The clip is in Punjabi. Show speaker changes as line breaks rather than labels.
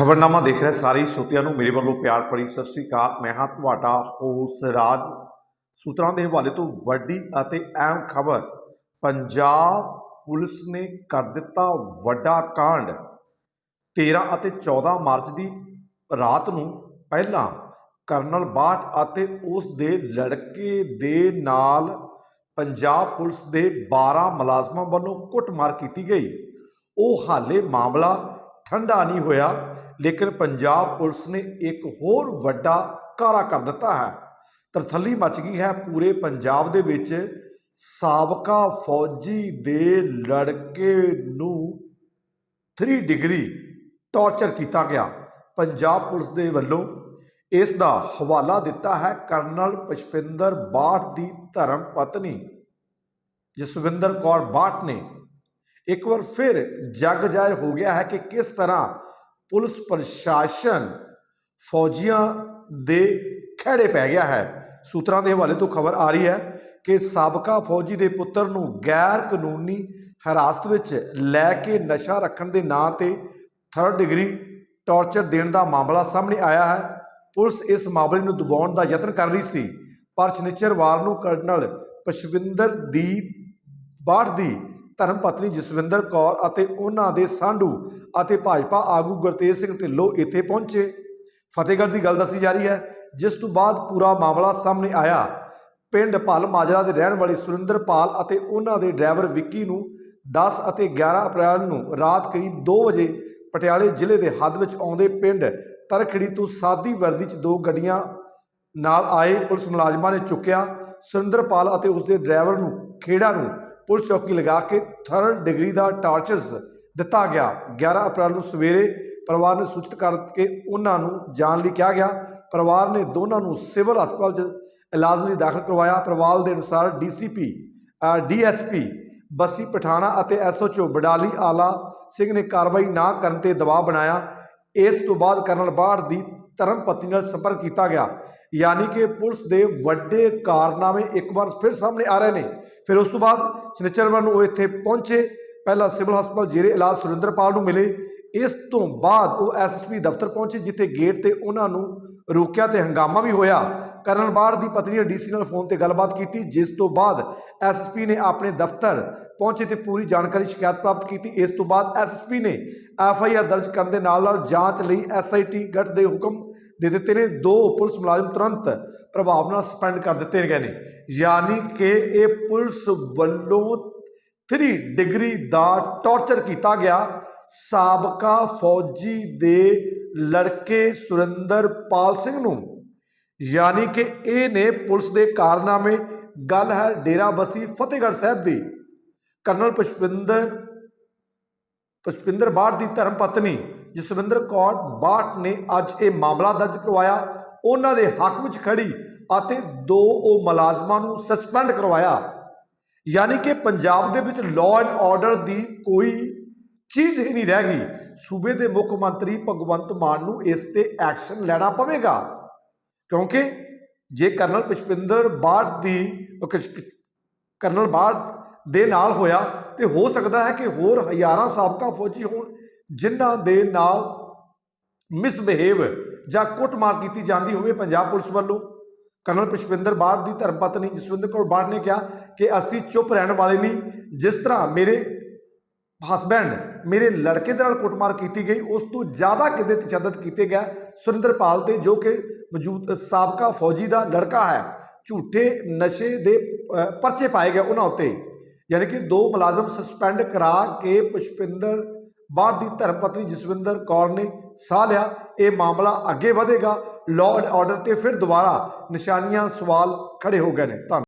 ਖਬਰਨਾਮਾ ਦੇਖ ਰਹੇ ਸਾਰੇ ਸ਼ੋਤਿਆਂ ਨੂੰ ਮੇਰੇ ਵੱਲੋਂ ਪਿਆਰ ਭਰੀ ਸਤਿ ਸ੍ਰੀ ਅਕਾਲ। ਮੈਂ ਹਾਂ ਤੁਹਾਡਾ ਹੋਸ ਰਾਜ। ਸੂਤਰਾਂ ਦੇ ਹਵਾਲੇ ਤੋਂ ਵੱਡੀ ਅਤੇ ਅਹਿਮ ਖਬਰ, ਪੰਜਾਬ ਪੁਲਿਸ ਨੇ ਕਰ ਦਿੱਤਾ ਵੱਡਾ ਕਾਂਡ। 13 ਅਤੇ 14 ਮਾਰਚ ਦੀ ਰਾਤ ਨੂੰ ਪਹਿਲਾਂ ਕਰਨਲ ਬਾਟ ਅਤੇ ਉਸ ਦੇ ਲੜਕੇ ਦੇ ਨਾਲ ਪੰਜਾਬ ਪੁਲਿਸ ਦੇ 12 ਮੁਲਾਜ਼ਮਾਂ ਵੱਲੋਂ ਕੁੱਟਮਾਰ ਕੀਤੀ ਗਈ। ਉਹ ਹਾਲੇ ਮਾਮਲਾ ਠੰਡਾ ਨਹੀਂ ਹੋਇਆ। ਲੇਕਿਨ ਪੰਜਾਬ ਪੁਲਿਸ ਨੇ ਇੱਕ ਹੋਰ ਵੱਡਾ ਕਾਰਾ ਕਰ ਦਿੱਤਾ ਹੈ। ਤਰਥੱਲੀ ਮਚ ਗਈ ਹੈ ਪੂਰੇ ਪੰਜਾਬ ਦੇ ਵਿੱਚ। ਸਾਬਕਾ ਫੌਜੀ ਦੇ ਲੜਕੇ ਨੂੰ 3 ਡਿਗਰੀ ਟਾਰਚਰ ਕੀਤਾ ਗਿਆ। ਪੰਜਾਬ ਪੁਲਿਸ ਦੇ ਵੱਲੋਂ ਇਸ ਦਾ ਹਵਾਲਾ ਦਿੱਤਾ ਹੈ ਕਰਨਲ ਪੁਸ਼ਪਿੰਦਰ ਬਾਠ ਦੀ ਧਰਮ ਪਤਨੀ। ਜਸਵਿੰਦਰ ਕੌਰ ਬਾਠ ਨੇ ਇੱਕ ਵਾਰ ਫਿਰ ਜਗ ਜਾਇਰ ਹੋ ਗਿਆ ਹੈ ਕਿ ਕਿਸ ਤਰ੍ਹਾਂ ਪੁਲਿਸ ਪ੍ਰਸ਼ਾਸਨ ਫੌਜੀਆਂ ਦੇ ਖਹਿੜੇ ਪੈ ਗਿਆ ਹੈ। ਸੂਤਰਾਂ ਦੇ ਹਵਾਲੇ ਤੋਂ ਖਬਰ ਆ ਰਹੀ ਹੈ ਕਿ ਸਾਬਕਾ ਫੌਜੀ ਦੇ ਪੁੱਤਰ ਨੂੰ ਗੈਰ ਕਾਨੂੰਨੀ ਹਿਰਾਸਤ ਵਿੱਚ ਲੈ ਕੇ ਨਸ਼ਾ ਰੱਖਣ ਦੇ ਨਾਂ ਤੇ 3rd ਡਿਗਰੀ ਟਾਰਚਰ ਦੇਣ ਦਾ ਮਾਮਲਾ ਸਾਹਮਣੇ ਆਇਆ ਹੈ। ਪੁਲਿਸ ਇਸ ਮਾਮਲੇ ਨੂੰ ਦਬਾਉਣ ਦਾ ਯਤਨ ਕਰ ਰਹੀ ਸੀ। ਪਰ ਸ਼ਨੀਚਰਵਾਰ ਨੂੰ ਕਰਨਲ ਪਸ਼ਵਿੰਦਰ ਦੀ ਬਾੜ ਦੀ ਧਰਮ ਪਤਨੀ ਜਸਵਿੰਦਰ ਕੌਰ ਅਤੇ ਉਹਨਾਂ ਦੇ ਸਾਂਢੂ ਅਤੇ ਭਾਜਪਾ ਆਗੂ ਗੁਰਤੇਜ ਸਿੰਘ ਢਿੱਲੋਂ ਇੱਥੇ ਪਹੁੰਚੇ। ਫਤਿਹਗੜ੍ਹ ਦੀ ਗੱਲ ਦੱਸੀ ਜਾ ਰਹੀ ਹੈ, ਜਿਸ ਤੋਂ ਬਾਅਦ ਪੂਰਾ ਮਾਮਲਾ ਸਾਹਮਣੇ ਆਇਆ। ਪਿੰਡ ਭਲ ਮਾਜਰਾ ਦੇ ਰਹਿਣ ਵਾਲੇ ਸੁਰਿੰਦਰਪਾਲ ਅਤੇ ਉਹਨਾਂ ਦੇ ਡਰਾਈਵਰ ਵਿੱਕੀ ਨੂੰ 10 ਅਤੇ 11 ਅਪ੍ਰੈਲ ਨੂੰ ਰਾਤ ਕਰੀਬ 2 ਵਜੇ ਪਟਿਆਲੇ ਜ਼ਿਲ੍ਹੇ ਦੇ ਹੱਦ ਵਿੱਚ ਆਉਂਦੇ ਪਿੰਡ ਤਰਖੜੀ ਤੋਂ ਸਾਦੀ ਵਰਦੀ 'ਚ ਦੋ ਗੱਡੀਆਂ ਨਾਲ ਆਏ ਪੁਲਿਸ ਮੁਲਾਜ਼ਮਾਂ ਨੇ ਚੁੱਕਿਆ। ਸੁਰਿੰਦਰਪਾਲ ਅਤੇ ਉਸ ਦੇ ਡਰਾਈਵਰ ਨੂੰ ਖੇੜਾ ਨੂੰ ਪੁਲਿਸ ਚੌਕੀ ਲਗਾ ਕੇ ਥਰਡ ਡਿਗਰੀ ਦਾ ਟਾਰਚਰਸ ਦਿੱਤਾ ਗਿਆ। 11 ਅਪ੍ਰੈਲ ਨੂੰ ਸਵੇਰੇ ਪਰਿਵਾਰ ਨੂੰ ਸੂਚਿਤ ਕਰਕੇ ਉਹਨਾਂ ਨੂੰ ਜਾਣ ਲਈ ਕਿਹਾ ਗਿਆ। ਪਰਿਵਾਰ ਨੇ ਦੋਨਾਂ ਨੂੰ ਸਿਵਲ ਹਸਪਤਾਲ 'ਚ ਇਲਾਜ ਲਈ ਦਾਖਲ ਕਰਵਾਇਆ। ਪਰਿਵਾਰ ਦੇ ਅਨੁਸਾਰ ਡੀਸੀਪੀ ਡੀਐਸਪੀ, ਬੱਸੀ ਪਠਾਣਾ ਅਤੇ ਐਸਓਚਓ ਬਡਾਲੀ ਆਲਾ ਸਿੰਘ ਨੇ ਕਾਰਵਾਈ ਨਾ ਕਰਨ ਤੇ ਦਬਾਅ ਬਣਾਇਆ। ਇਸ ਤੋਂ ਬਾਅਦ ਕਰਨਲ ਬਾੜ ਦੀ ਧਰਮ ਪਤਨੀ ਨਾਲ ਸੰਪਰਕ ਕੀਤਾ ਗਿਆ। ਯਾਨੀ ਕਿ ਪੁਲਿਸ ਦੇ ਵੱਡੇ ਕਾਰਨਾਮੇ ਇੱਕ ਵਾਰ ਫਿਰ ਸਾਹਮਣੇ ਆ ਰਹੇ ਨੇ। ਫਿਰ ਉਸ ਤੋਂ ਬਾਅਦ ਸ਼ਨੀਚਰਵਾਰ ਨੂੰ ਉਹ ਇੱਥੇ ਪਹੁੰਚੇ। ਪਹਿਲਾਂ ਸਿਵਲ ਹਸਪਤਾਲ ਜੇਰੇ ਇਲਾਜ ਸੁਰਿੰਦਰਪਾਲ ਨੂੰ ਮਿਲੇ। ਇਸ ਤੋਂ ਬਾਅਦ ਉਹ ਐਸਐਸਪੀ ਦਫ਼ਤਰ ਪਹੁੰਚੇ, ਜਿੱਥੇ ਗੇਟ ਤੇ ਉਹਨਾਂ ਨੂੰ ਰੋਕਿਆ ਤੇ ਹੰਗਾਮਾ ਵੀ ਹੋਇਆ। ਕਰਨਲ ਬਾੜ ਦੀ ਪਤਨੀ ਨੇ ਡੀਸੀ ਨਾਲ ਫੋਨ ਤੇ ਗੱਲਬਾਤ ਕੀਤੀ, ਜਿਸ ਤੋਂ ਬਾਅਦ ਐਸਐਸਪੀ ਨੇ ਆਪਣੇ ਦਫ਼ਤਰ ਪਹੁੰਚੇ ਤੇ ਪੂਰੀ ਜਾਣਕਾਰੀ ਸ਼ਿਕਾਇਤ ਪ੍ਰਾਪਤ ਕੀਤੀ। ਇਸ ਤੋਂ ਬਾਅਦ ਐਸਐਸਪੀ ਨੇ ਐਫਆਈਆਰ ਦਰਜ ਕਰਨ ਦੇ ਨਾਲ ਨਾਲ ਜਾਂਚ ਲਈ ਐਸਆਈਟੀ ਗਠ ਦੇ ਹੁਕਮ ਦੇ ਦਿੱਤੇ ਨੇ। ਦੋ ਪੁਲਿਸ ਮੁਲਾਜ਼ਮ ਤੁਰੰਤ ਪ੍ਰਭਾਵ ਨਾਲ ਸਸਪੈਂਡ ਕਰ ਦਿੱਤੇ ਗਏ ਨੇ। ਯਾਨੀ ਕਿ ਇਹ ਪੁਲਿਸ ਵੱਲੋਂ 3 ਡਿਗਰੀ ਦਾ ਟਾਰਚਰ ਕੀਤਾ ਗਿਆ। ਸਾਬਕਾ ਫੌਜੀ ਦੇ ਲੜਕੇ ਸੁਰਿੰਦਰਪਾਲ ਸਿੰਘ ਨੂੰ। ਯਾਨੀ ਕਿ ਇਹ ਨੇ ਪੁਲਿਸ ਦੇ ਕਾਰਨਾਮੇ। ਗੱਲ ਹੈ ਡੇਰਾ ਬਸੀ ਫਤਿਹਗੜ੍ਹ ਸਾਹਿਬ ਦੀ। ਕਰਨਲ ਪੁਸ਼ਪਿੰਦਰ ਪੁਸ਼ਪਿੰਦਰ ਬਾਠ ਦੀ ਧਰਮ ਪਤਨੀ, ਜਸਵਿੰਦਰ ਕੌਰ ਬਾਠ ਨੇ ਅੱਜ ਇਹ ਮਾਮਲਾ ਦਰਜ ਕਰਵਾਇਆ। ਉਹਨਾਂ ਦੇ ਹੱਕ ਵਿੱਚ ਖੜੀ ਅਤੇ ਦੋ ਉਹ ਮੁਲਾਜ਼ਮਾਂ ਨੂੰ ਸਸਪੈਂਡ ਕਰਵਾਇਆ। ਯਾਨੀ ਕਿ ਪੰਜਾਬ ਦੇ ਵਿੱਚ ਲਾਅ ਐਂਡ ਆਰਡਰ ਦੀ ਕੋਈ ਚੀਜ਼ ਹੀ ਨਹੀਂ ਰਹਿ ਗਈ। ਸੂਬੇ ਦੇ ਮੁੱਖ ਮੰਤਰੀ ਭਗਵੰਤ ਮਾਨ ਨੂੰ ਇਸ ਤੇ ਐਕਸ਼ਨ ਲੈਣਾ ਪਵੇਗਾ। ਕਿਉਂਕਿ ਜੇ ਕਰਨਲ ਪੁਸ਼ਪਿੰਦਰ ਬਾਠ ਦੀ ਕਰਨਲ ਬਾਠ ਦੇ ਨਾਲ ਹੋਇਆ ਤੇ ਹੋ ਸਕਦਾ ਹੈ ਕਿ ਹੋਰ ਹਜ਼ਾਰਾਂ ਸਾਬਕਾ ਫੌਜੀ ਹੋਣ, ਜਿਨ੍ਹਾਂ ਦੇ ਨਾਲ ਮਿਸਬਿਹੇਵ ਜਾਂ ਕੁੱਟਮਾਰ ਕੀਤੀ ਜਾਂਦੀ ਹੋਵੇ ਪੰਜਾਬ ਪੁਲਿਸ ਵੱਲੋਂ। ਕਰਨਲ ਪੁਸ਼ਪਿੰਦਰ ਬਾਠ ਦੀ ਧਰਮਪਤਨੀ ਜਸਵਿੰਦਰ ਕੌਰ ਬਾਠ ਨੇ ਕਿਹਾ ਕਿ ਅਸੀਂ ਚੁੱਪ ਰਹਿਣ ਵਾਲੇ ਨਹੀਂ। ਜਿਸ ਤਰ੍ਹਾਂ ਮੇਰੇ ਹਸਬੈਂਡ ਮੇਰੇ ਲੜਕੇ ਦੇ ਨਾਲ ਕੁੱਟਮਾਰ ਕੀਤੀ ਗਈ, ਉਸ ਤੋਂ ਜ਼ਿਆਦਾ ਕਿਤੇ ਤਸ਼ੱਦਦ ਕੀਤੇ ਗਿਆ ਸੁਰਿੰਦਰਪਾਲ ਤੇ, ਜੋ ਕਿ ਮੌਜੂਦ ਸਾਬਕਾ ਫੌਜੀ ਦਾ ਲੜਕਾ ਹੈ। ਝੂਠੇ ਨਸ਼ੇ ਦੇ ਪਰਚੇ ਪਾਏ ਗਏ ਉਹਨਾਂ ਉੱਤੇ। ਯਾਨੀ ਕਿ ਦੋ ਮੁਲਾਜ਼ਮ ਸਸਪੈਂਡ ਕਰਾ ਕੇ ਪੁਸ਼ਪਿੰਦਰ, ਬਾਹਰ ਦੀ ਧਰਮਪਤਨੀ ਜਸਵਿੰਦਰ ਕੌਰ ਨੇ ਸਾਹ ਲਿਆ। ਇਹ ਮਾਮਲਾ ਅੱਗੇ ਵਧੇਗਾ। ਲਾਅ ਐਂਡ ਆਰਡਰ ਤੇ ਫਿਰ ਦੁਬਾਰਾ ਨਿਸ਼ਾਨੀਆਂ ਸਵਾਲ ਖੜੇ ਹੋ ਗਏ ਨੇ। ਧੰਨ